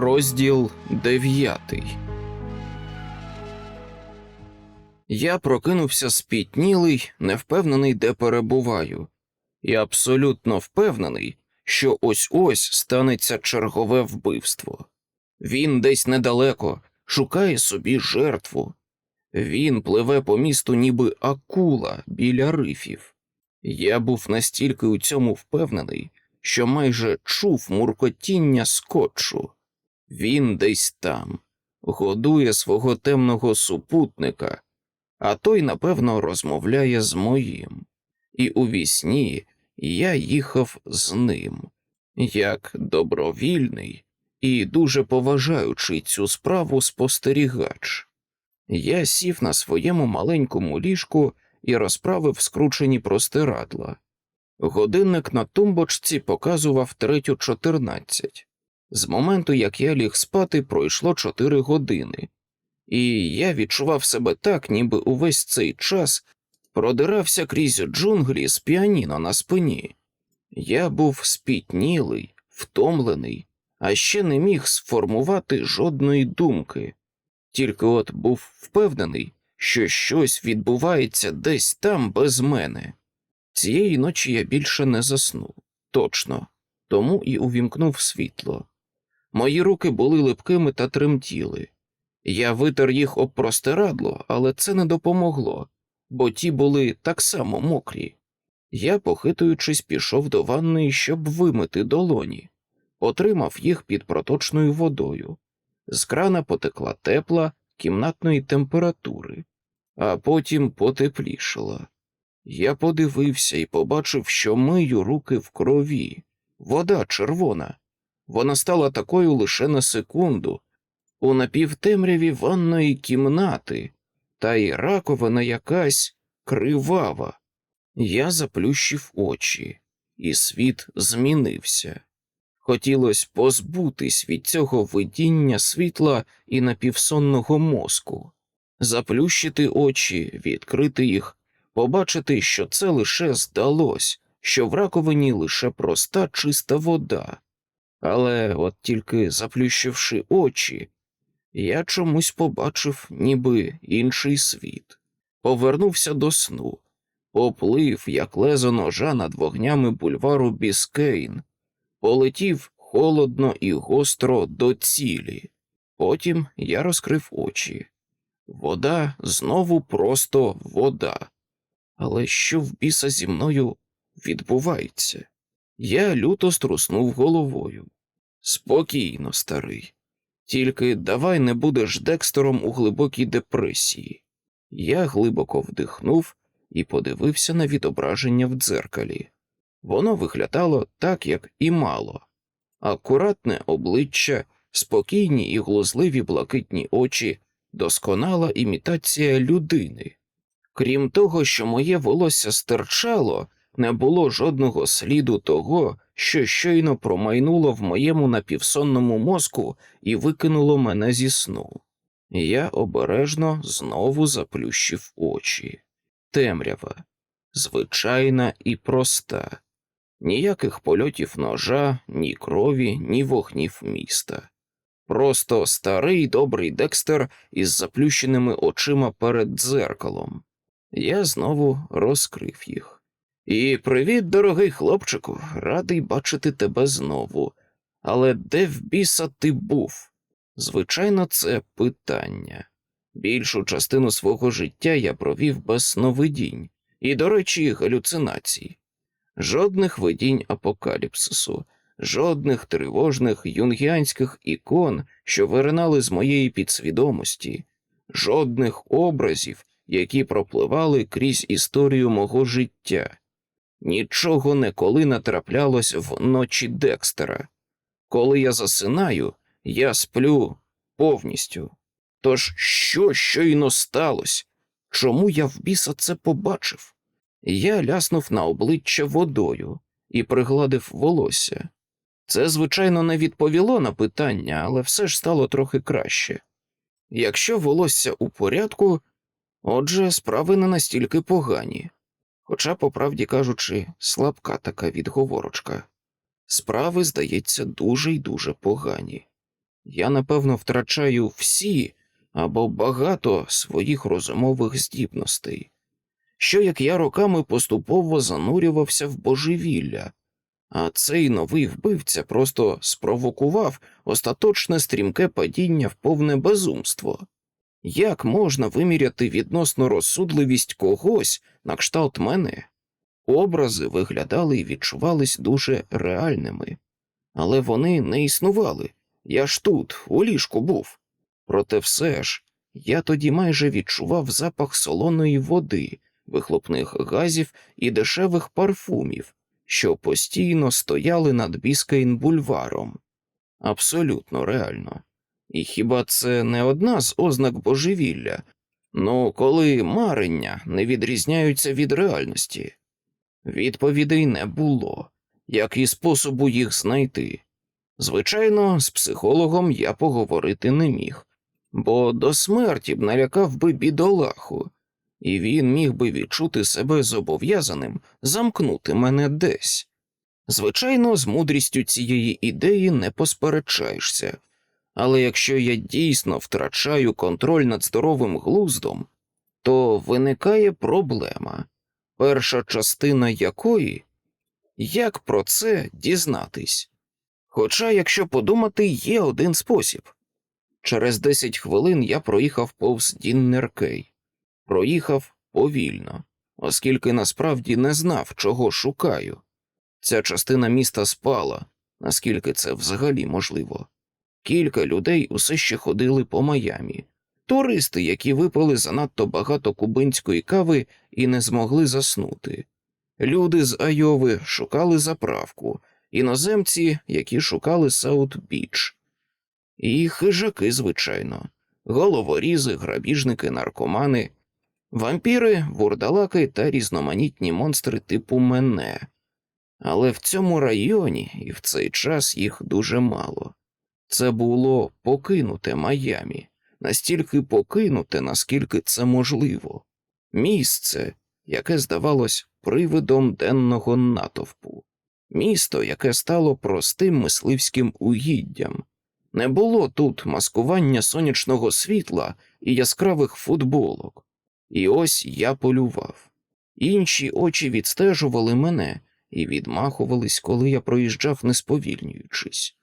Розділ дев'ятий. Я прокинувся спітнілий, невпевнений, де перебуваю, і абсолютно впевнений, що ось ось станеться чергове вбивство. Він десь недалеко шукає собі жертву. Він пливе по місту, ніби акула біля рифів. Я був настільки у цьому впевнений, що майже чув муркотіння скотчу. Він десь там, годує свого темного супутника, а той, напевно, розмовляє з моїм. І у вісні я їхав з ним, як добровільний і дуже поважаючий цю справу спостерігач. Я сів на своєму маленькому ліжку і розправив скручені простирадла. Годинник на тумбочці показував третю чотирнадцять. З моменту, як я ліг спати, пройшло чотири години, і я відчував себе так, ніби увесь цей час продирався крізь джунглі з піаніно на спині. Я був спітнілий, втомлений, а ще не міг сформувати жодної думки, тільки от був впевнений, що щось відбувається десь там без мене. Цієї ночі я більше не заснув, точно, тому і увімкнув світло. Мої руки були липкими та тремтіли. Я витер їх об простирадло, але це не допомогло, бо ті були так само мокрі. Я, похитуючись, пішов до ванної, щоб вимити долоні, отримав їх під проточною водою. З крана потекла тепла кімнатної температури, а потім потеплішала. Я подивився і побачив, що мию руки в крові, вода червона. Вона стала такою лише на секунду, у напівтемряві ванної кімнати, та й раковина якась кривава. Я заплющив очі, і світ змінився. Хотілося позбутись від цього видіння світла і напівсонного мозку, заплющити очі, відкрити їх, побачити, що це лише здалось, що в раковині лише проста чиста вода. Але от тільки заплющивши очі, я чомусь побачив ніби інший світ, повернувся до сну, поплив, як лезо ножа над вогнями бульвару Біскейн, полетів холодно і гостро до цілі. Потім я розкрив очі. Вода знову просто вода. Але що в біса зі мною відбувається? Я люто струснув головою. Спокійно, старий. Тільки давай не будеш Декстером у глибокій депресії. Я глибоко вдихнув і подивився на відображення в дзеркалі. Воно виглядало так, як і мало. Акуратне обличчя, спокійні і глузливі блакитні очі, досконала імітація людини. Крім того, що моє волосся стирчало, не було жодного сліду того, що щойно промайнуло в моєму напівсонному мозку і викинуло мене зі сну. Я обережно знову заплющив очі. Темрява, звичайна і проста, ніяких польотів ножа, ні крові, ні вогнів міста. Просто старий добрий Декстер із заплющеними очима перед дзеркалом. Я знову розкрив їх. І привіт, дорогий хлопчику, радий бачити тебе знову. Але де в біса ти був? Звичайно, це питання. Більшу частину свого життя я провів без сновидінь і, до речі, галюцинацій. Жодних видінь апокаліпсису, жодних тривожних юнгіанських ікон, що виринали з моєї підсвідомості, жодних образів, які пропливали крізь історію мого життя. Нічого не траплялось в ночі Декстера. Коли я засинаю, я сплю повністю. Тож що щойно сталося? Чому я в біса це побачив? Я ляснув на обличчя водою і пригладив волосся. Це, звичайно, не відповіло на питання, але все ж стало трохи краще. Якщо волосся у порядку, отже, справи не настільки погані. Хоча, по правді кажучи, слабка така відговорочка. Справи, здається, дуже й дуже погані. я напевно втрачаю всі або багато своїх розумових здібностей, що як я роками поступово занурювався в божевілля, а цей новий вбивця просто спровокував остаточне стрімке падіння в повне безумство. Як можна виміряти відносно розсудливість когось на кшталт мене? Образи виглядали і відчувались дуже реальними, але вони не існували. Я ж тут, у ліжку був. Проте все ж, я тоді майже відчував запах солоної води, вихлопних газів і дешевих парфумів, що постійно стояли над Біскейн-бульваром. Абсолютно реально. І хіба це не одна з ознак божевілля? Ну, коли марення не відрізняються від реальності? Відповідей не було, як і способу їх знайти. Звичайно, з психологом я поговорити не міг, бо до смерті б налякав би бідолаху, і він міг би відчути себе зобов'язаним замкнути мене десь. Звичайно, з мудрістю цієї ідеї не посперечаєшся, але якщо я дійсно втрачаю контроль над здоровим глуздом, то виникає проблема, перша частина якої як про це дізнатись. Хоча, якщо подумати, є один спосіб. Через десять хвилин я проїхав повз Діннеркей, проїхав повільно, оскільки насправді не знав, чого шукаю. Ця частина міста спала, наскільки це взагалі можливо. Кілька людей усе ще ходили по Майамі, туристи, які випили занадто багато кубинської кави і не змогли заснути. Люди з Айови шукали заправку, іноземці, які шукали Саут-Біч. І хижаки, звичайно, головорізи, грабіжники, наркомани, вампіри, вурдалаки та різноманітні монстри типу мене. Але в цьому районі і в цей час їх дуже мало. Це було покинуте Майамі, настільки покинуте, наскільки це можливо, місце, яке здавалось привидом денного натовпу, місто, яке стало простим мисливським угіддям. Не було тут маскування сонячного світла і яскравих футболок. І ось я полював. Інші очі відстежували мене і відмахувались, коли я проїжджав, не сповільнюючись.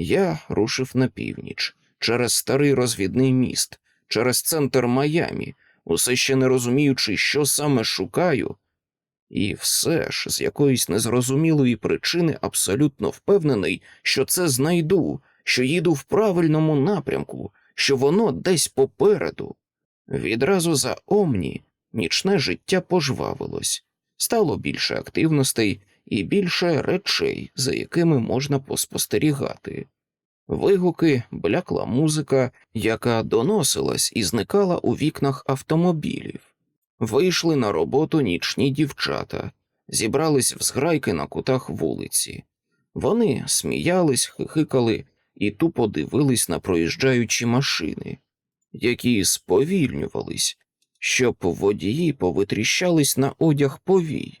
Я рушив на північ, через старий розвідний міст, через центр Майамі, усе ще не розуміючи, що саме шукаю, і все ж з якоїсь незрозумілої причини абсолютно впевнений, що це знайду, що їду в правильному напрямку, що воно десь попереду. Відразу за Омні нічне життя пожвавилось, стало більше активностей і більше речей, за якими можна поспостерігати. Вигуки, блякла музика, яка доносилась і зникала у вікнах автомобілів. Вийшли на роботу нічні дівчата, зібрались в зграйки на кутах вулиці. Вони сміялись, хихикали і тупо дивились на проїжджаючі машини, які сповільнювались, щоб водії повитріщались на одяг повій,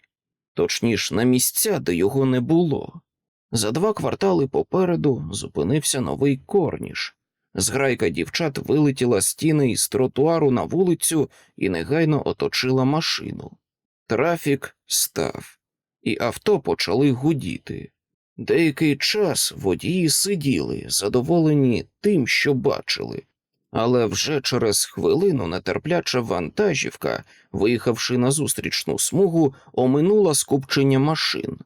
точніш на місця, де його не було. За два квартали попереду зупинився новий корніш. Зграйка дівчат вилетіла стіни із тротуару на вулицю і негайно оточила машину. Трафік став, і авто почали гудіти. Деякий час водії сиділи, задоволені тим, що бачили, але вже через хвилину нетерпляча вантажівка, виїхавши на зустрічну смугу, оминула скупчення машин.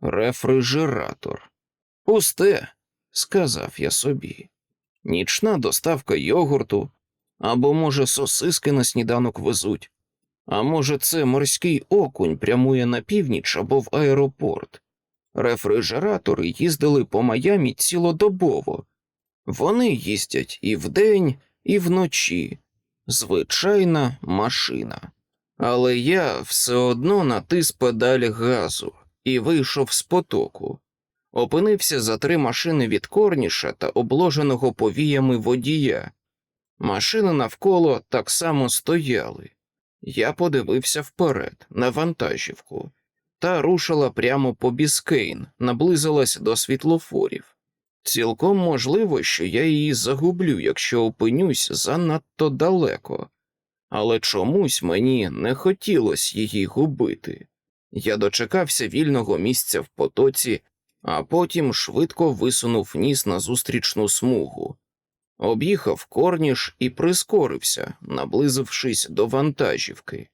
Рефрижератор. Пусте, сказав я собі. Нічна доставка йогурту, або, може, сосиски на сніданок везуть, а може, це морський окунь прямує на північ або в аеропорт. Рефрижератори їздили по Майамі цілодобово. Вони їздять і вдень, і вночі. Звичайна машина. Але я все одно натис педаль газу і вийшов з потоку. Опинився за три машини від корніша та обложеного повіями водія. Машини навколо так само стояли. Я подивився вперед, на вантажівку, та рушила прямо по Біскейн, наблизилась до світлофорів. Цілком можливо, що я її загублю, якщо опинюсь занадто далеко, але чомусь мені не хотілося її губити. Я дочекався вільного місця в потоці, а потім швидко висунув ніс на зустрічну смугу, об'їхав корніш і прискорився, наблизившись до вантажівки.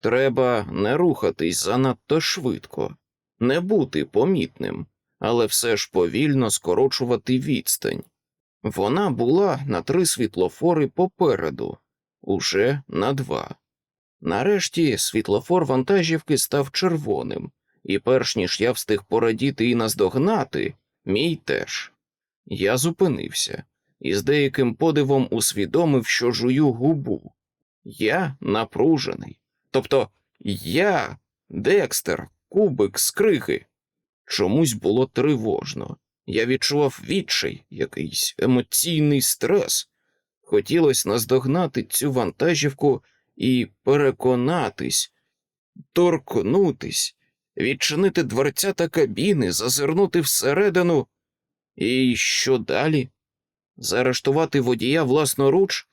Треба не рухатись занадто швидко, не бути помітним, але все ж повільно скорочувати відстань. Вона була на три світлофори попереду, уже на два. Нарешті світлофор вантажівки став червоним, і перш ніж я встиг порадіти і наздогнати, мій теж. Я зупинився і з деяким подивом усвідомив, що жую губу. Я напружений. Тобто я, Декстер, кубик, скрихи. Чомусь було тривожно. Я відчував відчай, якийсь емоційний стрес. Хотілося наздогнати цю вантажівку і переконатись, торкнутись, відчинити дверця та кабіни, зазирнути всередину. І що далі? Заарештувати водія власноруч,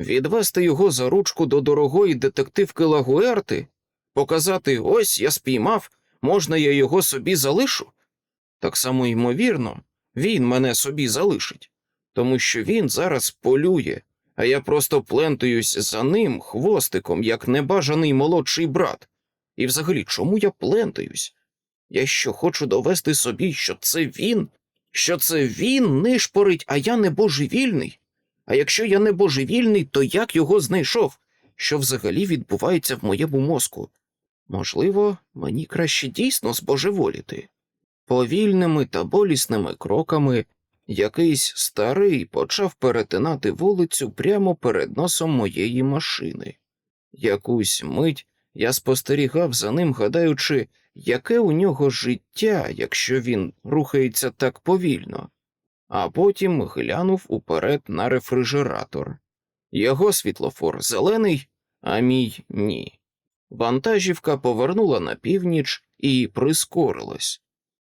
відвести його за ручку до дорогої детективки Лагуерти, показати ось я спіймав, можна я його собі залишу? Так само ймовірно, він мене собі залишить, тому що він зараз полює, а я просто плентаюсь за ним хвостиком, як небажаний молодший брат. І взагалі, чому я плентаюсь? Я що хочу довести собі, що це він, що це він нишпорить, а я не божевільний. А якщо я не божевільний, то як його знайшов? Що взагалі відбувається в моєму мозку? Можливо, мені краще дійсно збожеволіти. Повільними та болісними кроками якийсь старий почав перетинати вулицю прямо перед носом моєї машини. Якусь мить я спостерігав за ним, гадаючи, яке у нього життя, якщо він рухається так повільно, а потім глянув уперед на рефрижератор. Його світлофор зелений, а мій ні. Вантажівка повернула на північ і прискорилась.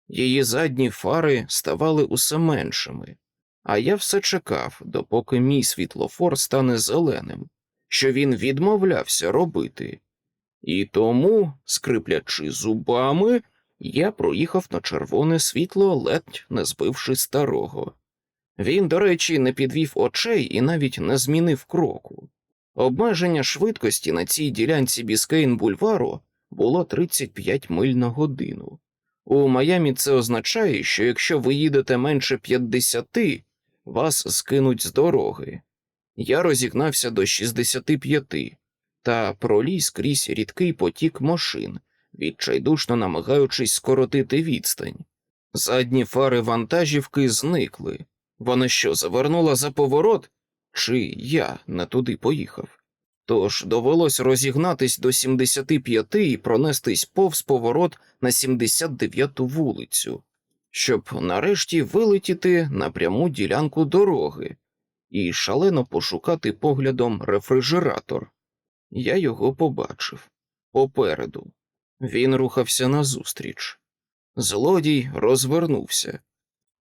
Її задні фари ставали усе меншими, а я все чекав, допоки мій світлофор стане зеленим, що він відмовлявся робити. І тому, скриплячи зубами, я проїхав на червоне світло, ледь не збивши старого. Він, до речі, не підвів очей і навіть не змінив кроку. Обмеження швидкості на цій ділянці Біскейн бульвару було 35 миль на годину. У Майамі це означає, що якщо ви їдете менше 50, вас скинуть з дороги. Я розігнався до 65 та проліз крізь рідкий потік машин, відчайдушно намагаючись скоротити відстань. Задні фари вантажівки зникли. Вона що, завернула за поворот? Чи я не туди поїхав? Тож довелось розігнатись до 75 і пронестись повз поворот на 79-ту вулицю, щоб нарешті вилетіти на пряму ділянку дороги і шалено пошукати поглядом рефрижератор. Я його побачив попереду. Він рухався назустріч. Злодій розвернувся.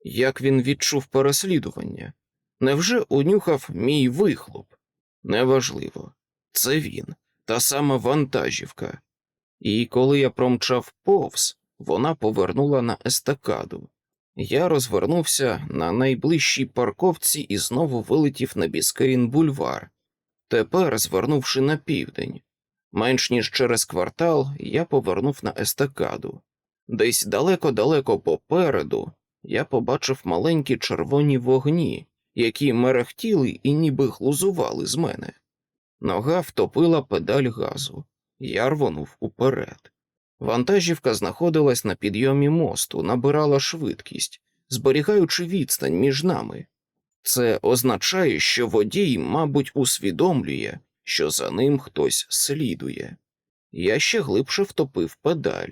Як він відчув переслідування? Невже унюхав мій вихлоп? Неважливо. Це він, та сама вантажівка. І коли я промчав повз, вона повернула на естакаду. Я розвернувся на найближчій парковці і знову вилетів на Біскейн бульвар. Тепер, звернувши на південь, менш ніж через квартал, я повернув на естакаду. Десь далеко-далеко попереду я побачив маленькі червоні вогні, які мерехтіли і ніби глузували з мене. Нога втопила педаль газу, я рвонув уперед. Вантажівка знаходилась на підйомі мосту, набирала швидкість, зберігаючи відстань між нами. Це означає, що водій, мабуть, усвідомлює, що за ним хтось слідує. Я ще глибше втопив педаль.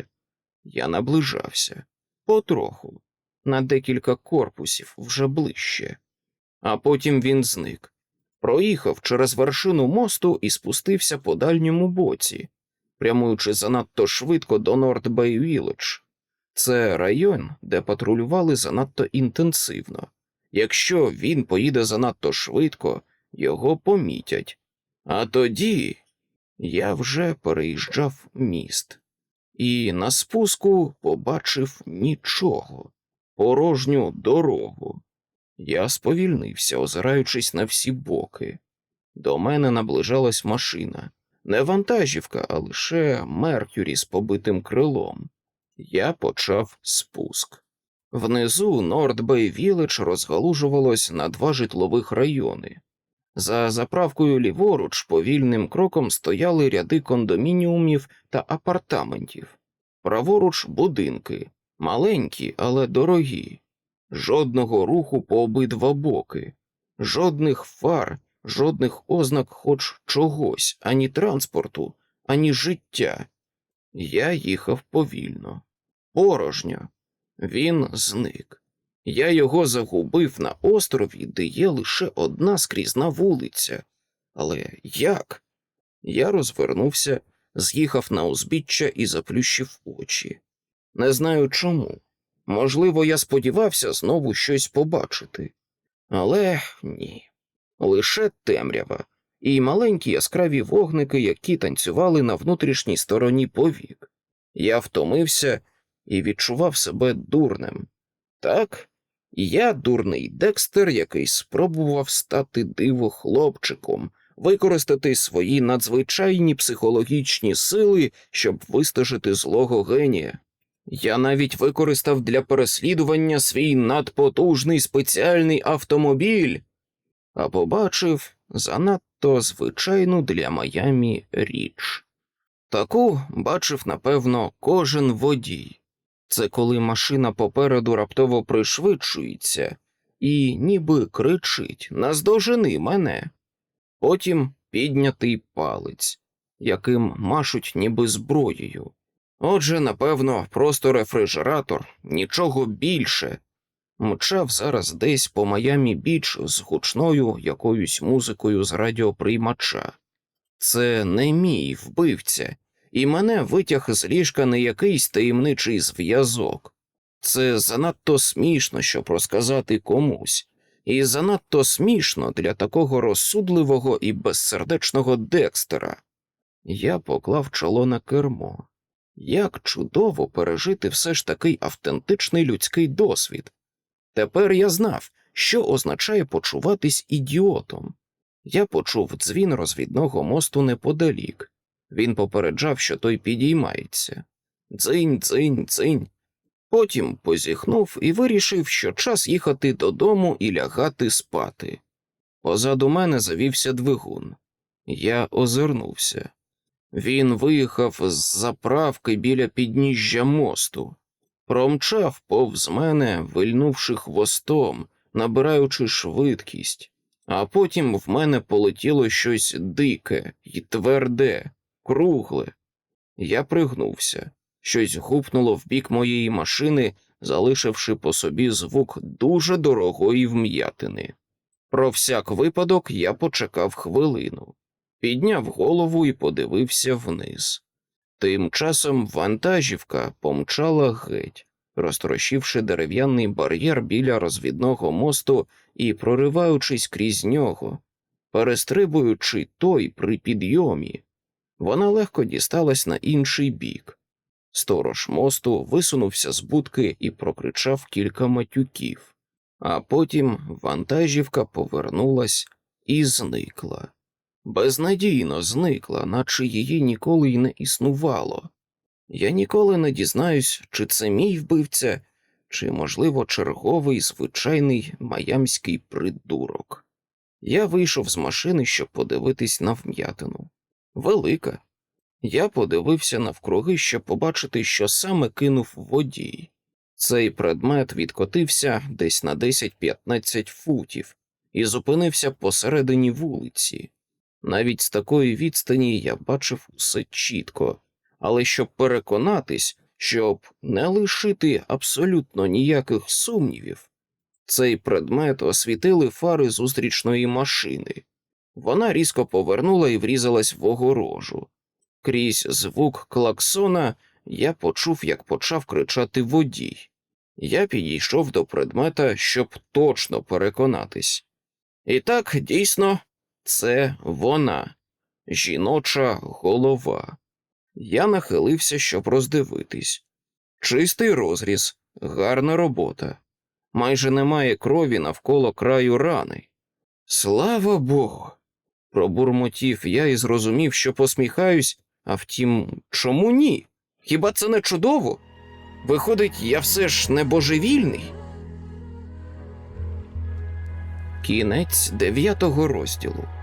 Я наближався потроху, на декілька корпусів вже ближче, а потім він зник. Проїхав через вершину мосту і спустився по дальньому боці, прямуючи занадто швидко до Норд-Бей Вілледж. Це район, де патрулювали занадто інтенсивно, Якщо він поїде занадто швидко, його помітять. А тоді я вже переїжджав міст, і на спуску побачив нічого, порожню дорогу. Я сповільнився, озираючись на всі боки. До мене наближалась машина. Не вантажівка, а лише Меркюрі з побитим крилом. Я почав спуск. Внизу Нордбей Віледж розгалужувалось на два житлових райони. За заправкою ліворуч повільним кроком стояли ряди кондомініумів та апартаментів. Праворуч будинки, маленькі, але дорогі, жодного руху по обидва боки, жодних фар, жодних ознак хоч чогось, ані транспорту, ані життя. Я їхав повільно, порожньо. Він зник. Я його загубив на острові, де є лише одна скрізна вулиця. Але як? Я розвернувся, з'їхав на узбіччя і заплющив очі. Не знаю чому. Можливо, я сподівався знову щось побачити. Але ні. Лише темрява і маленькі яскраві вогники, які танцювали на внутрішній стороні повік. Я втомився і відчував себе дурним. Так, я дурний Декстер, який спробував стати диво хлопчиком, використати свої надзвичайні психологічні сили, щоб вистежити злого генія. Я навіть використав для переслідування свій надпотужний спеціальний автомобіль, а побачив занадто звичайну для Майамі річ. Таку бачив, напевно, кожен водій. Це коли машина попереду раптово пришвидшується і ніби кричить Наздожени мене. Потім піднятий палець, яким машуть ніби зброєю. Отже, напевно, просто рефрижератор, нічого більше. Мчав зараз десь по Майамі Біч з гучною якоюсь музикою з радіоприймача. Це не мій вбивця, і мене витяг з ліжка не якийсь таємничий зв'язок. Це занадто смішно, щоб розказати комусь, і занадто смішно для такого розсудливого і безсердечного Декстера. Я поклав чоло на кермо. Як чудово пережити все ж такий автентичний людський досвід. Тепер я знав, що означає почуватись ідіотом. Я почув дзвін розвідного мосту неподалік. Він попереджав, що той підіймається. Дзинь, дзинь, дзинь. Потім позіхнув і вирішив, що час їхати додому і лягати спати. Позаду мене завівся двигун. Я озирнувся. Він виїхав з заправки біля підніжжя мосту, промчав повз мене, вильнувши хвостом, набираючи швидкість, а потім в мене полетіло щось дике і тверде, кругле. Я пригнувся, щось гупнуло в бік моєї машини, залишивши по собі звук дуже дорогої вм'ятини. Про всяк випадок я почекав хвилину, підняв голову і подивився вниз. Тим часом вантажівка помчала геть, розтрощивши дерев'яний бар'єр біля розвідного мосту і прориваючись крізь нього, перестрибуючи той при підйомі. Вона легко дісталась на інший бік. Сторож мосту висунувся з будки і прокричав кілька матюків, а потім вантажівка повернулась і зникла. Безнадійно зникла, наче її ніколи й не існувало. Я ніколи не дізнаюсь, чи це мій вбивця, чи, можливо, черговий звичайний маямський придурок. Я вийшов з машини, щоб подивитись на вм'ятину велика. Я подивився навкруги, щоб побачити, що саме кинув водій. Цей предмет відкотився десь на 10-15 футів і зупинився посередині вулиці. Навіть з такої відстані я бачив усе чітко, але щоб переконатись, щоб не лишити абсолютно ніяких сумнівів, цей предмет освітили фари зустрічної машини. Вона різко повернула і врізалась в огорожу. Крізь звук клаксона я почув, як почав кричати водій. Я підійшов до предмета, щоб точно переконатись. І так, дійсно, це вона, жіноча голова. Я нахилився, щоб роздивитись. Чистий розріз, гарна робота. Майже немає крові навколо краю рани. Слава Богу. Пробурмотів я і зрозумів, що посміхаюсь, а втім, чому ні? Хіба це не чудово? Виходить, я все ж не божевільний. Кінець дев'ятого розділу.